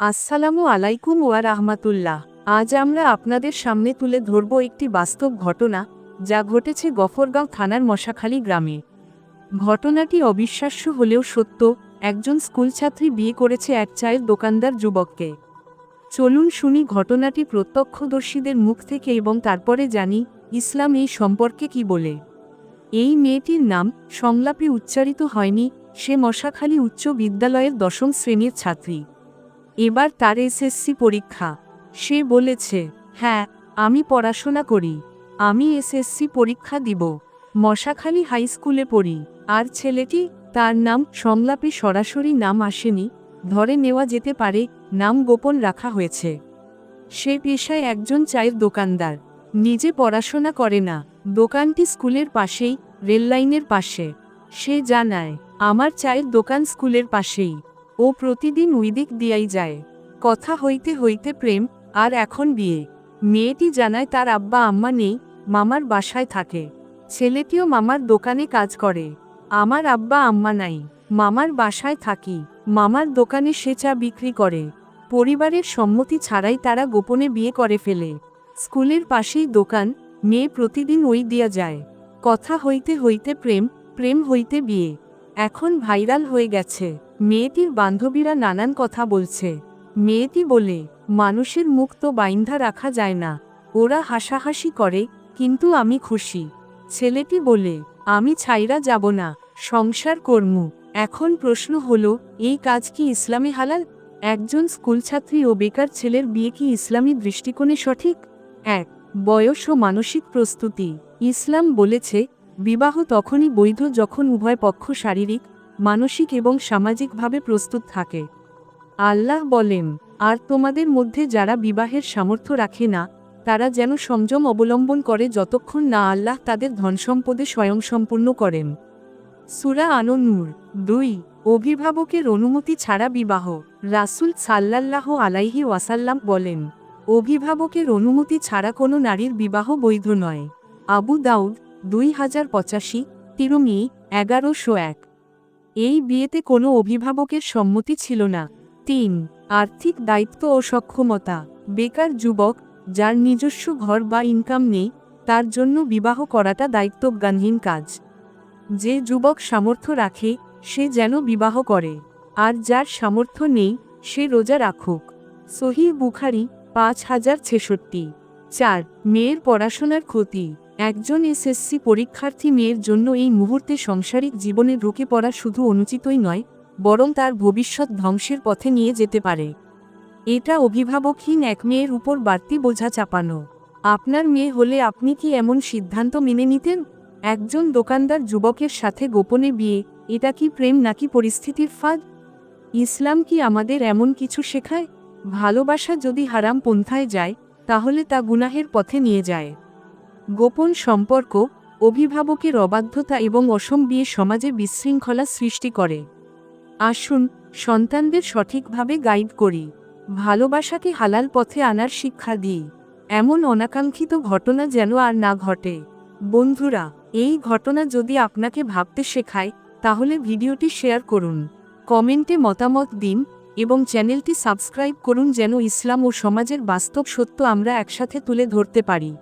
আসসালামু আলাইকুম ওয়া রাহমাতুল্লাহ। আজ আমরা আপনাদের সামনে তুলে ধরব একটি বাস্তব ঘটনা, যা ঘটেছে গফরগাঁও থানার মশাখালী গ্রামে। ঘটনাটি অবিশ্বাস্য হলেও সত্য, একজন স্কুলছাত্রী বিয়ে করেছে এক চায়ের দোকানদার যুবককে। চলুন শুনি ঘটনাটি প্রত্যক্ষদর্শীদের মুখ থেকে এবং তারপরে জানি ইসলাম এই সম্পর্কে কি বলে। এই মেয়েটির নাম সংলাপে উচ্চারিত হয়নি, সে মশাখালী উচ্চ বিদ্যালয়ের দশম শ্রেণির ছাত্রী। এবার তার এসএসসি পরীক্ষা। সে বলেছে হ্যাঁ আমি পড়াশোনা করি। আমি এসএসসি পরীক্ষা দিব। মশাখালী হাই স্কুলে পড়ি। আর ছেলেটি, তার নাম সংলাপে সরাসরি নাম আসেনি, ধরে নেওয়া যেতে পারে, নাম গোপন রাখা হয়েছে। সে পেশায় একজন চায়ের দোকানদার। নিজে পড়াশোনা করে না। দোকানটি স্কুলের পাশেই, রেললাইনের পাশে। সে জানায়, আমার চায়ের দোকান স্কুলের পাশেই। ও প্রতিদিন উইদিক দিয়াই যায়। কথা হইতে হইতে প্রেম, আর এখন বিয়ে। মেয়েটি জানায় তার আব্বা আম্মা নেই, মামার বাসায় থাকে। ছেলেটিও মামার দোকানে কাজ করে। আমার আব্বা আম্মা নাই, মামার বাসায় থাকি। মামার দোকানে সে চা বিক্রি করে। পরিবারের সম্মতি ছাড়াই তারা গোপনে বিয়ে করে ফেলে। স্কুলের পাশেই দোকান, মেয়ে প্রতিদিন ওই দিয়া যায়। কথা হইতে হইতে প্রেম প্রেম হইতে বিয়ে। এখন ভাইরাল হয়ে গেছে। মেয়েটির বান্ধবীরা নানান কথা বলছে। মেয়েটি বলে, মানুষের মুখ তো বাইন্ধা রাখা যায় না। ওরা হাসাহাসি করে, কিন্তু আমি খুশি। ছেলেটি বলে, আমি ছাইরা যাব না, সংসার কর্মু। এখন প্রশ্ন হলো, এই কাজ কি ইসলামে হালাল? একজন স্কুলছাত্রী ও বেকার ছেলের বিয়ে কি ইসলামী দৃষ্টিকোণে সঠিক? এক, বয়স ও মানসিক প্রস্তুতি। ইসলাম বলেছে বিবাহ তখনই বৈধ যখন উভয় পক্ষ শারীরিক, মানসিক এবং সামাজিকভাবে প্রস্তুত থাকে। আল্লাহ বলেন, আর তোমাদের মধ্যে যারা বিবাহের সামর্থ্য রাখে না, তারা যেন সংযম অবলম্বন করে যতক্ষণ না আল্লাহ তাদের ধনসম্পদে স্বয়ংসম্পূর্ণ করেন। সুরা আনন্নুর দুই, অভিভাবকের অনুমতি ছাড়া বিবাহ। রাসুল সাল্লাল্লাহ আলাইহি ওয়াসাল্লাম বলেন, অভিভাবকের অনুমতি ছাড়া কোনো নারীর বিবাহ বৈধ নয়। আবু দাউদ দুই হাজার পঁচাশি, তিরুমি, এগারোশো এক। এই বিয়েতে কোনো অভিভাবকের সম্মতি ছিল না। তিন, আর্থিক দায়িত্ব ও সক্ষমতা। বেকার যুবক, যার নিজস্ব ঘর বা ইনকাম নেই, তার জন্য বিবাহ করাটা দায়িত্বজ্ঞানহীন কাজ। যে যুবক সামর্থ্য রাখে, সে যেন বিবাহ করে। আর যার সামর্থ্য নেই, সে রোজা রাখুক। সহি বুখারি, পাঁচ হাজার ছেষট্টি। চার, মেয়ের পড়াশোনার ক্ষতি। একজন এসএসসি পরীক্ষার্থী মেয়ের জন্য এই মুহূর্তে সাংসারিক জীবনে ঢুকে পড়া শুধু অনুচিতই নয়, বরং তার ভবিষ্যৎ ধ্বংসের পথে নিয়ে যেতে পারে। এটা অভিভাবকহীন এক মেয়ের উপর বাড়তি বোঝা চাপানো। আপনার মেয়ে হলে আপনি কি এমন সিদ্ধান্ত মেনে নিতেন? একজন দোকানদার যুবকের সাথে গোপনে বিয়ে, এটা কি প্রেম নাকি পরিস্থিতির ফাঁদ? ইসলাম কি আমাদের এমন কিছু শেখায়? ভালোবাসা যদি হারাম পন্থায় যায়, তাহলে তা গুনাহের পথে নিয়ে যায়। গোপন সম্পর্ক, অভিভাবকের অবাধ্যতা এবং অসম বিয়ে সমাজে বিশৃঙ্খলা সৃষ্টি করে। আসুন, সন্তানদের সঠিকভাবে গাইড করি। ভালোবাসাকে হালাল পথে আনার শিক্ষা দিই। এমন অনাকাঙ্ক্ষিত ঘটনা যেন আর না ঘটে। বন্ধুরা, এই ঘটনা যদি আপনাকে ভাবতে শেখায়, তাহলে ভিডিওটি শেয়ার করুন। কমেন্টে মতামত দিন এবং চ্যানেলটি সাবস্ক্রাইব করুন যেন ইসলাম ও সমাজের বাস্তব সত্য আমরা একসাথে তুলে ধরতে পারি।